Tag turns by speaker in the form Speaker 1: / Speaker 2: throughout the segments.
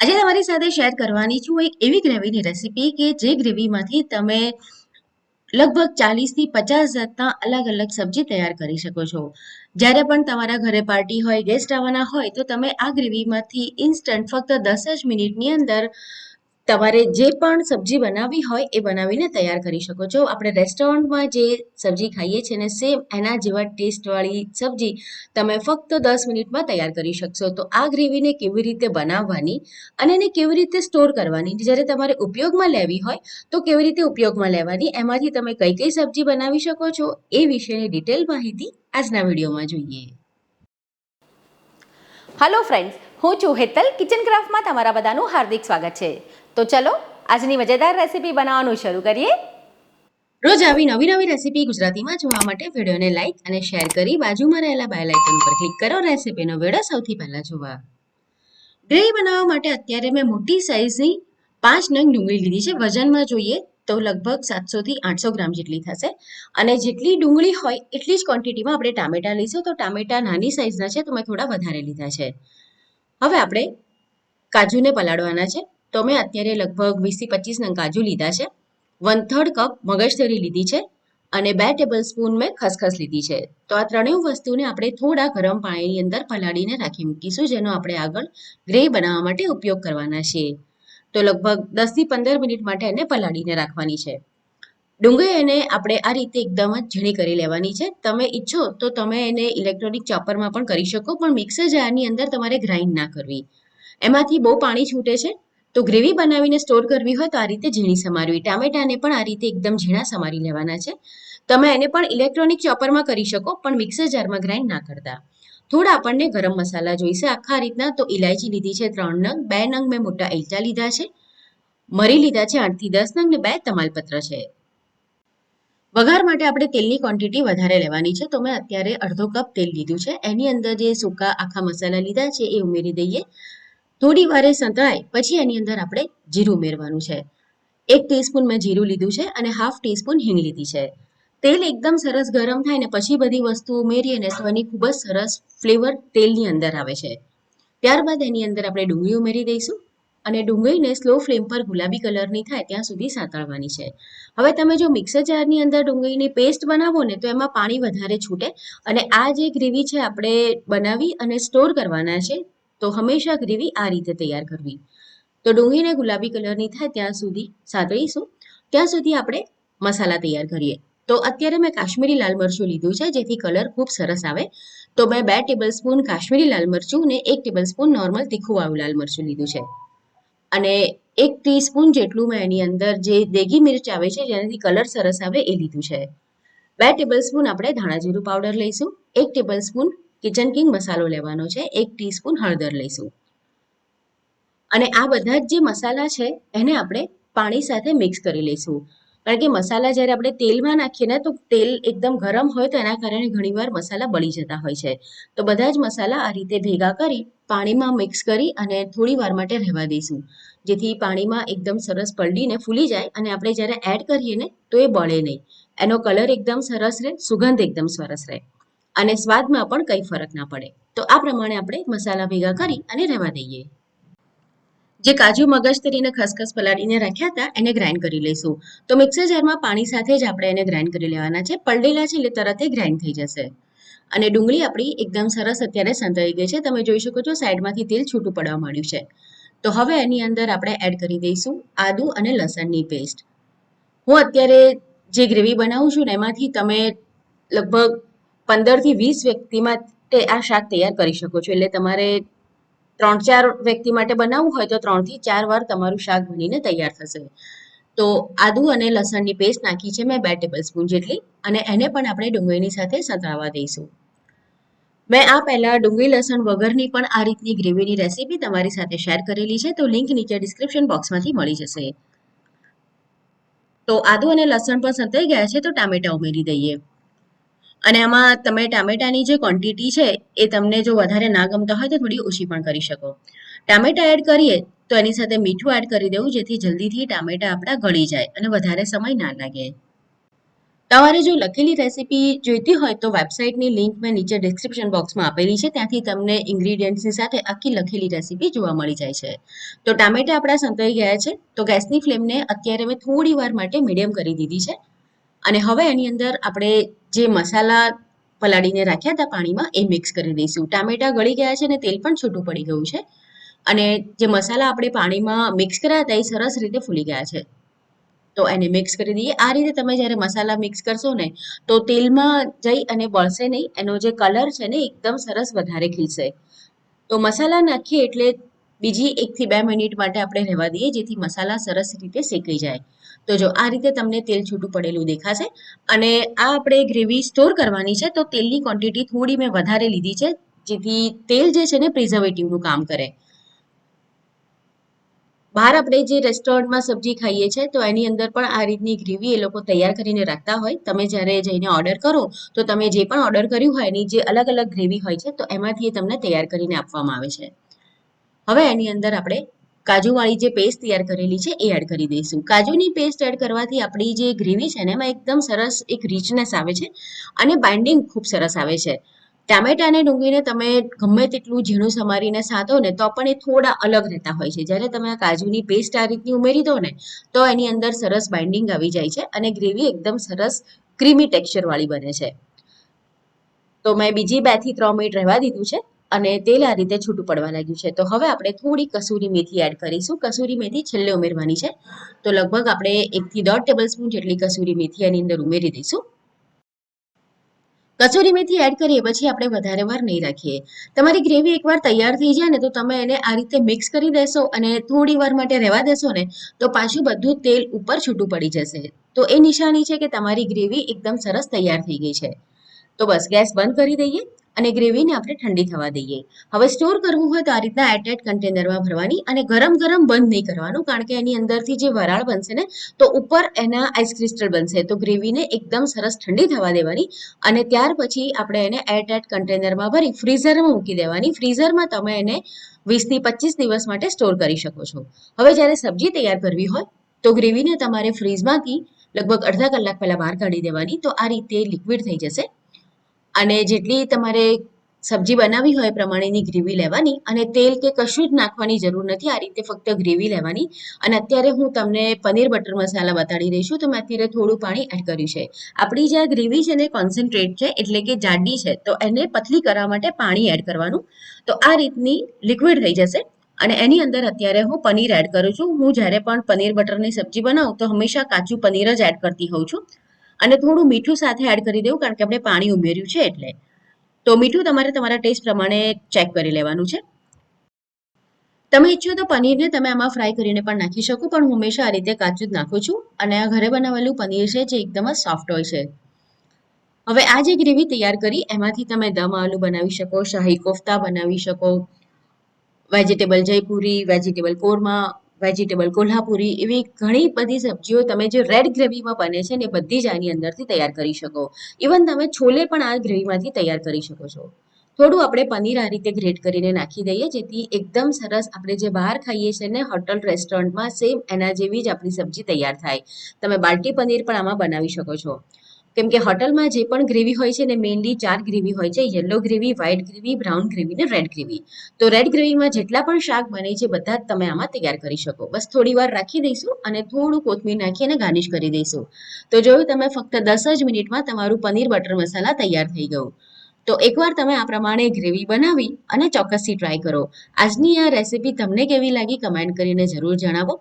Speaker 1: આજે તમારી સાથે શેર કરવાની છું એક એવી ગ્રેવીની રેસીપી કે જે ગ્રેવીમાંથી તમે લગભગ ચાલીસથી પચાસ જાતના અલગ અલગ સબ્જી તૈયાર કરી શકો છો. જ્યારે પણ તમારા ઘરે પાર્ટી હોય ગેસ્ટ આવવાના હોય, તો તમે આ ગ્રેવીમાંથી ઇન્સ્ટન્ટ ફક્ત દસ જ મિનિટની અંદર તમારે જે પણ સબ્જી બનાવવી હોય એ બનાવીને તૈયાર કરી શકો છો. આપણે રેસ્ટોરન્ટમાં જે સબ્જી ખાઈએ છીએ ને સેમ એના જેવા ટેસ્ટવાળી સબ્જી તમે ફક્ત દસ મિનિટમાં તૈયાર કરી શકશો. તો આ ગ્રેવીને કેવી રીતે બનાવવાની અને એને કેવી રીતે સ્ટોર કરવાની જ્યારે તમારે ઉપયોગમાં લેવી હોય તો કેવી રીતે ઉપયોગમાં લેવાની એમાંથી તમે કઈ કઈ સબ્જી બનાવી શકો છો એ વિશેની ડિટેલ માહિતી આજના વિડીયોમાં જોઈએ.
Speaker 2: હલો ફ્રેન્ડ્સ હું છું હેતલ કિચન ક્રાફ્ટમાં તમારા બધાનું હાર્દિક સ્વાગત છે. તો ચલો, આજની મજેદાર રેસીપી બનાવવાનું શરૂ કરીએ.
Speaker 1: રોજ આવી નવી નવી રેસીપી ગુજરાતીમાં જોવા માટે વિડીયોને લાઇક અને શેર કરી બાજુમાં રહેલા બેલ આઇકન પર ક્લિક કરો, રેસીપીનો વીડિયો સૌથી પહેલા જોવા. ગ્રેવી બનાવવા માટે અત્યારે મેં મોટી સાઇઝની પાંચ નંગ ડુંગળી લીધી છે. વજનમાં જોઈએ તો લગભગ સાતસોથી આઠસો ગ્રામ જેટલી થશે. અને જેટલી ડુંગળી હોય એટલી જ ક્વોન્ટિટીમાં આપણે ટામેટા લઈશું. તો ટામેટા નાની સાઇઝના છે, તો મેં થોડા વધારે લીધા છે. હવે આપણે કાજુને પલાળવાના છે. તો મેં અત્યારે લગભગ વીસથી પચીસ નંગ કાજુ લીધા છે. વન થર્ડ કપ મગજતરી લીધી છે અને બે ટેબલ સ્પૂન મેં ખસખસ લીધી છે. તો આ ત્રણેય વસ્તુને આપણે થોડા ગરમ પાણીની અંદર પલાળીને રાખી મૂકીશું, જેનો આપણે આગળ ગ્રેવી બનાવવા માટે ઉપયોગ કરવાના છીએ. તો લગભગ દસથી પંદર મિનિટ માટે એને પલાળીને રાખવાની છે. ડુંગળી એને આપણે આ રીતે એકદમ જ ઝીણી કરી લેવાની છે. તમે ઈચ્છો તો તમે એને ઇલેક્ટ્રોનિક ચોપરમાં પણ કરી શકો, પણ મિક્સર જારની અંદર તમારે ગ્રાઇન્ડ ના કરવી. એમાંથી બહુ પાણી છૂટે છે. તો ગ્રેવી બનાવીને સ્ટોર કરવી હોય તો આ રીતે ઝીણી સમારવી. ટામેટાને પણ આ રીતે એકદમ ઝીણા સમારી લેવાના છે. તમે એને પણ ઇલેક્ટ્રોનિક ચોપરમાં કરી શકો, પણ મિક્સર જારમાં ગ્રાઇન્ડ ના કરતા. થોડા આપણને ગરમ મસાલા જોઈશે. આખા રીતના તો ઇલાયચી લીધી છે ત્રણ નંગ. બે નંગ મેં મોટા એલચા લીધા છે. મરી લીધા છે આઠથી દસ નંગ ને બે તમાલપત્ર છે. વઘાર માટે આપણે તેલની ક્વોન્ટિટી વધારે લેવાની છે. તો મેં અત્યારે અડધો કપ તેલ લીધું છે. એની અંદર જે સૂકા આખા મસાલા લીધા છે એ ઉમેરી દઈએ. થોડી વારે સંતળાય, પછી એની અંદર આપણે જીરું ઉમેરવાનું છે. એક ટીસ્પૂન મેં જીરું લીધું છે અને હાફ ટીસ્પૂન હિંગ લીધી છે. તેલ એકદમ સરસ ગરમ થાય ને પછી બધી વસ્તુ ઉમેરીએ ને તો એની ખૂબ જ સરસ ફ્લેવર તેલની અંદર આવે છે. ત્યારબાદ એની અંદર આપણે ડુંગળી ઉમેરી દઈશું અને ડુંગળીને સ્લો ફ્લેમ પર ગુલાબી કલરની થાય ત્યાં સુધી સાંતળવાની છે. હવે તમે જો મિક્સર જારની અંદર ડુંગળીની પેસ્ટ બનાવો ને તો એમાં પાણી વધારે છૂટે અને આ જે ગ્રેવી છે આપણે બનાવી અને સ્ટોર કરવાના છે તો હંમેશા ગ્રેવી આ રીતે તૈયાર કરવી. તો ડુંગળીને ગુલાબી કલરની થાય ત્યાં સુધી સાતળીશું. ત્યાં સુધી આપણે મસાલા તૈયાર કરીએ. તો અત્યારે મેં કાશ્મીરી લાલ મરચું લીધું છે, જેથી કલર ખૂબ સરસ આવે. તો મેં બે ટેબલ સ્પૂન કાશ્મીરી લાલ મરચું ને એક ટેબલ સ્પૂન નોર્મલ તીખું વાળું લાલ મરચું લીધું છે. અને એક ટીસ્પૂન જેટલું મેં એની અંદર જે દેગી મિર્ચ આવે છે, જેનાથી કલર સરસ આવે એ લીધું છે. બે ટેબલ સ્પૂન આપણે ધાણા જીરું પાવડર લઈશું, એક ટેબલ સ્પૂન કિચન કિંગ મસાલો લેવાનો છે, એક ટીસ્પૂન હળદર લઈશું. અને આ બધા જ જે મસાલા છે, એને આપણે પાણી સાથે મિક્સ કરી લઈશું. કારણ કે મસાલા જ્યારે આપણે તેલમાં નાખીએ ને, તો તેલ એકદમ ગરમ હોય, તો એના કારણે ઘણીવાર મસાલા બળી જતા હોય છે. તો બધા જ મસાલા આ રીતે ભેગા કરી પાણીમાં મિક્સ કરી અને થોડી વાર માટે રહેવા દઈશું. જેથી પાણીમાં એકદમ સરસ પલડીને ફૂલી જાય અને આપણે જ્યારે એડ કરીએ ને, તો એ બળે નહીં. એનો કલર એકદમ સરસ રહે, સુગંધ એકદમ સરસ રહે. અને સ્વાદમાં પણ કંઈ ફરક ના પડે. તો આ પ્રમાણે આપણે મસાલા ભેગા કરી અને રહેવા દઈએ. જે કાજુ મગજ તરીને ખસખસ પલાળીને રાખ્યા હતા, એને ગ્રાઇન્ડ કરી લઈશું. તો મિક્સર જારમાં પાણી સાથે જ આપણે એને ગ્રાઇન્ડ કરી લેવાના છે. પલળેલા છે એટલે તરત ગ્રાઇન્ડ થઈ જશે. અને ડુંગળી આપણી એકદમ સરસ અત્યારે સંતાઈ ગઈ છે. તમે જોઈ શકો છો સાઈડમાંથી તેલ છૂટું પડવા માંડ્યું છે. તો હવે એની અંદર આપણે એડ કરી દઈશું આદુ અને લસણની પેસ્ટ હું અત્યારે જે ગ્રેવી બનાવું છું ને એમાંથી તમે લગભગ પંદરથી વીસ વ્યક્તિ માટે આ શાક તૈયાર કરી શકો છો. એટલે તમારે ત્રણ ચાર વ્યક્તિ માટે બનાવવું હોય તો ત્રણથી ચાર વાર તમારું શાક બનીને તૈયાર થશે. તો આદુ અને લસણની પેસ્ટ નાખી છે મેં બે ટેબલ સ્પૂન જેટલી અને એને પણ આપણે ડુંગળીની સાથે સંતળાવા દઈશું. મેં આ પહેલાં ડુંગળી, લસણ વગરની પણ આ રીતની ગ્રેવીની રેસીપી તમારી સાથે શેર કરેલી છે. તો લિંક નીચે ડિસ્ક્રિપ્શન બોક્સમાંથી મળી જશે. તો આદુ અને લસણ પણ સંતાઈ ગયા છે તો ટામેટા ઉમેરી દઈએ. અને આમાં તમે ટામેટાની જે ક્વોન્ટિટી છે, એ તમને જો વધારે ના ગમતા હોય તો થોડી ઓછી પણ કરી શકો. ટામેટા એડ કરીએ તો એની સાથે મીઠું એડ કરી દેવું, જેથી જલ્દીથી ટામેટા આપણા ગળી જાય અને વધારે સમય ના લાગે. તમારે જો લખેલી રેસીપી જોઈતી હોય તો વેબસાઇટની લિંક મેં નીચે ડિસ્ક્રિપ્શન બોક્સમાં આપેલી છે, ત્યાંથી તમને ઇન્ગ્રીડિયન્ટ્સની સાથે આખી લખેલી રેસીપી જોવા મળી જાય છે. તો ટામેટા આપણા સંતાઈ ગયા છે, તો ગેસની ફ્લેમને અત્યારે મેં થોડી વાર માટે મીડિયમ કરી દીધી છે. અને હવે એની અંદર આપણે જે મસાલા પલાળીને રાખ્યા હતા પાણીમાં, એ મિક્સ કરી દઈશું. ટામેટા ગળી ગયા છે અને તેલ પણ છૂટું પડી ગયું છે. અને જે મસાલા આપણે પાણીમાં મિક્સ કર્યા હતા, એ સરસ રીતે ફૂલી ગયા છે. તો એને મિક્સ કરી દઈએ. આ રીતે તમે જ્યારે મસાલા મિક્સ કરશો ને, તો તેલમાં જઈ અને બળશે નહીં. એનો જે કલર છે ને, એકદમ સરસ વધારે ખીલશે. તો મસાલા નાખીએ એટલે બીજી એકથી બે મિનિટ માટે આપણે રહેવા દઈએ, જેથી મસાલા સરસ રીતે શેકાઈ જાય. તો જો આ રીતે તમને તેલ છૂટું પડેલું દેખાશે, અને આ આપણે ગ્રેવી સ્ટોર કરવાની છે, તો તેલની ક્વોન્ટિટી થોડી મેં વધારે લીધી છે, જેથી તેલ જે છે ને પ્રિઝર્વેટિવનું કામ કરે. બહાર આપણે જે રેસ્ટોરન્ટમાં સબ્જી ખાઈએ છીએ તો એની અંદર પણ આ રીતની ગ્રેવી એ લોકો તૈયાર કરીને રાખતા હોય. તમે જ્યારે જઈને ઓર્ડર કરો, તો તમે જે પણ ઓર્ડર કર્યું હોય, એની જે અલગ અલગ ગ્રેવી હોય છે, તો એમાંથી એ તમને તૈયાર કરીને આપવામાં આવે છે. હવે એની અંદર આપણે કાજુવાળી જે પેસ્ટ તૈયાર કરેલી છે એ એડ કરી દઈશું. કાજુની પેસ્ટ એડ કરવાથી આપણી જે ગ્રેવી છે ને એમાં એકદમ સરસ એક રીચનેસ આવે છે અને બાઇન્ડિંગ ખૂબ સરસ આવે છે. ટામેટા અને ડુંગળીને તમે ગમે તેટલું ઝીણું સમારીને સાધો ને તો પણ એ થોડા અલગ રહેતા હોય છે. જ્યારે તમે કાજુની પેસ્ટ આ રીતની ઉમેરી દો ને તો એની અંદર સરસ બાઇન્ડિંગ આવી જાય છે અને ગ્રેવી એકદમ સરસ ક્રીમી ટેક્સચરવાળી બને છે. તો મેં બીજી બેથી ત્રણ મિનિટ રહેવા દીધું છે. અને તેલ આ રીતે છૂટું પડવા લાગ્યું છે. તો હવે આપણે થોડી કસૂરી મેથી એડ કરીશું. કસૂરી મેથી છેલ્લે ઉમેરવાની છે. તો લગભગ આપણે એકથી દોઢ ટેબલ સ્પૂન જેટલી કસૂરી મેથી એની અંદર ઉમેરી દઈશું. કસૂરી મેથી એડ કરીએ પછી આપણે વધારે વાર નહીં રાખીએ. તમારી ગ્રેવી એકવાર તૈયાર થઈ જાય ને તો તમે એને આ રીતે મિક્સ કરી દેશો અને થોડી વાર માટે રહેવા દેશો ને તો પાછું બધું તેલ ઉપર છૂટું પડી જશે. તો એ નિશાની છે કે તમારી ગ્રેવી એકદમ સરસ તૈયાર થઈ ગઈ છે. તો બસ ગેસ બંધ કરી દઈએ. અને ગ્રેવીને આપણે ઠંડી થવા દઈએ. હવે સ્ટોર કરવું હોય તો આ રીતના એરટાઇટ કન્ટેનરમાં ભરવાની અને ગરમ ગરમ બંધ નહીં કરવાનું કારણ કે એની અંદરથી જે વરાળ બનશે ને, તો ઉપર એના આઈસ ક્રિસ્ટલ બનશે. તો ગ્રેવીને એકદમ સરસ ઠંડી થવા દેવાની અને ત્યાર પછી આપણે એને એરટાઇટ કન્ટેનરમાં ભરી ફ્રીઝરમાં મૂકી દેવાની. ફ્રીઝરમાં તમે એને વીસથી પચીસ દિવસ માટે સ્ટોર કરી શકો છો. હવે જ્યારે સબ્જી તૈયાર કરવી હોય, તો ગ્રેવીને તમારે ફ્રીઝમાંથી લગભગ અડધા કલાક પહેલાં બહાર કાઢી દેવાની. તો આ રીતે લિક્વિડ થઈ જશે. અને જેટલી તમારે સબ્જી બનાવી હોય પ્રમાણેની ગ્રેવી લેવાની અને તેલ કે કશું જ નાખવાની જરૂર નથી, આ રીતે ફક્ત ગ્રેવી લેવાની. અને અત્યારે હું તમને પનીર બટર મસાલા બતાડી રહી છું, તો મેં અત્યારે થોડું પાણી એડ કર્યું છે. આપણી જે આ ગ્રેવી છે ને કોન્સન્ટ્રેટ છે, એટલે કે જાડી છે, તો એને પતલી કરવા માટે પાણી એડ કરવાનું. તો આ રીતની લિક્વિડ થઈ જશે અને એની અંદર અત્યારે હું પનીર એડ કરું છું. હું જ્યારે પણ પનીર બટરની સબ્જી બનાવું, તો હંમેશા કાચું પનીર જ એડ કરતી હોઉં છું. અને થોડું મીઠું સાથે એડ કરી દેવું, કારણ કે આપણે પાણી ઉમેર્યું છે એટલે. તો મીઠું તમારે તમારા ટેસ્ટ પ્રમાણે ચેક કરી લેવાનું છે. તમે ઈચ્છો તો પનીરને તમે આમાં ફ્રાય કરીને પણ નાખી શકો, પણ હું હંમેશા આ રીતે કાચું જ નાખું છું. અને આ ઘરે બનાવેલું પનીર છે, જે એકદમ જ સોફ્ટ હોય છે. હવે આ જે ગ્રેવી તૈયાર કરી, એમાંથી તમે દમ આલુ બનાવી શકો, શાહી કોફતા બનાવી શકો vegetable Jaipuri vegetable korma vegetable, Kolhapuri એવી ઘણી બધી સબ્જીઓ તમે જે રેડ ગ્રેવીમાં બને છે ને બધી જ આની અંદરથી તૈયાર કરી શકો. ઇવન તમે છોલે પણ આ ગ્રેવીમાંથી તૈયાર કરી શકો છો. થોડું આપણે પનીર આ રીતે ગ્રેટ કરીને નાખી દઈએ, જેથી એકદમ સરસ આપણે જે બહાર ખાઈએ છીએ ને હોટલ રેસ્ટોરન્ટમાં સેમ એના જેવી જ આપણી સબ્જી તૈયાર થાય. તમે બાલટી પનીર પણ આમાં બનાવી શકો છો. કેમ કે હોટલમાં જે પણ ગ્રેવી હોય છે ને મેઇનલી ચાર ગ્રેવી હોય છે. Yellow gravy white gravy brown gravy ને રેડ ગ્રેવી. તો રેડ ગ્રેવીમાં જેટલા પણ શાક બને છે, બધા જ તમે આમાં તૈયાર કરી શકો. બસ થોડી વાર રાખી દઈશું અને થોડું કોથમીર નાખી અને ગાર્નિશ કરી દઈશું. તો જોયું તમે ફક્ત દસ જ મિનિટમાં તમારું પનીર બટર મસાલા તૈયાર થઈ ગયું. તો એકવાર તમે આ પ્રમાણે ગ્રેવી બનાવી અને ચોક્કસથી ટ્રાય કરો. આજની આ રેસીપી તમને કેવી લાગી કમેન્ટ કરીને જરૂર જણાવો.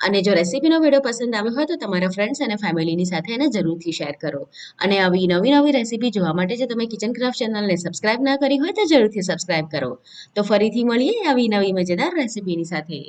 Speaker 1: અને જો રેસીપીનો વીડિયો પસંદ આવ્યો હોય તો તમારા ફ્રેન્ડ્સ અને ફેમિલીની સાથે એને જરૂરથી શેર કરો. અને આવી નવી નવી રેસીપી જોવા માટે જો તમે કિચન ક્રાફ્ટ ચેનલને સબસ્ક્રાઇબ ના કરી હોય તો જરૂરથી સબસ્ક્રાઇબ કરો. તો ફરીથી મળીએ આવી નવી મજેદાર રેસીપીની સાથે.